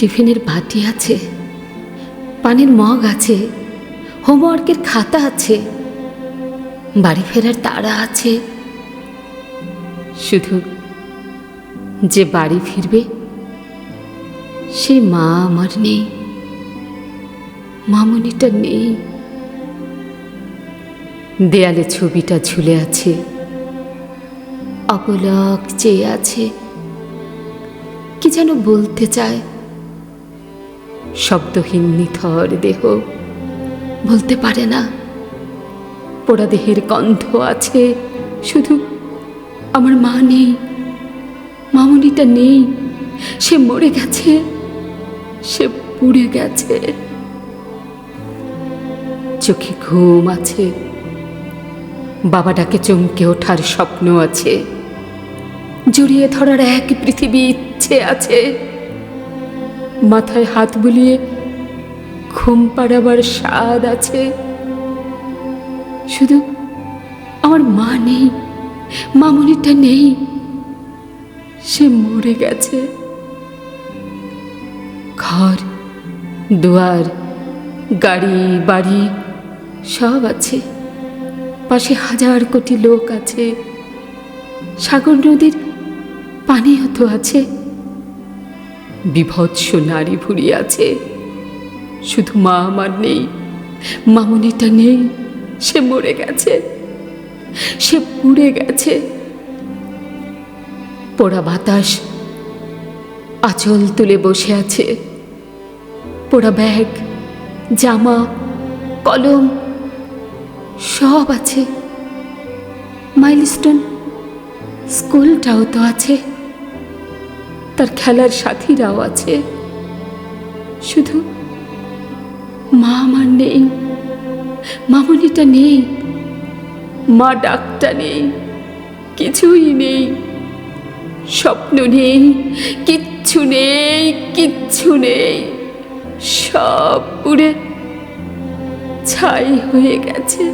টিফিনের বাটি আছে, পানির মগ আছে, হোমওয়ার্কের খাতা আছে, বাড়ি ফেরার তাড়া আছে। শুধু যে বাড়ি ফিরবে, সে মা আমার নেই, মামনিটা নেই। দেয়ালে ছবিটা ঝুলে আছে, অপলক চেয়ে আছে, কি যেন বলতে চায়। শব্দহীন নিথর দেহ। বলতে পারে না। পোড়া দেহের গন্ধ আছে। শুধু আমার মা নেই। মামনিটা নেই। সে মরে গেছে। সে পুড়ে গেছে। চোখে ঘুম আছে। বাবাটাকে চমকে ওঠার স্বপ্ন আছে। জড়িয়ে ধরার এক পৃথিবী ইচ্ছে আছে। মাথায় হাত বুলিয়ে ঘুম পাড়াবার স্বাদ আছে। শুধু আমার মা নেই, মামনিটা নেই। সে মরে গেছে। ঘর, দুয়ার, গাড়ি, বাড়ি সব আছে। পাশে হাজার কোটি লোক আছে। সাগর নদীর পানি তো আছে। বিভৎস নারী ভুড়ি আছে শুধু মা আমার নেই, মামনিটা নেই, সে মরে গেছে, সে পুড়ে গেছে। পোড়া বাতাস আঁচল তুলে বসে আছে। পোড়া ব্যাগ, জামা, কলম, সব আছে। মাইলস্টোন, স্কুলটাও তো আছে। তার খেলার সাথীরাও আছে। শুধু মা আমার নেই, মামনিটা নেই, মা ডাকটা নেই, কিছুই নেই, স্বপ্ন নেই, কিচ্ছু নেই কিচ্ছু নেই, সব পুড়ে ছাই হয়ে গেছে।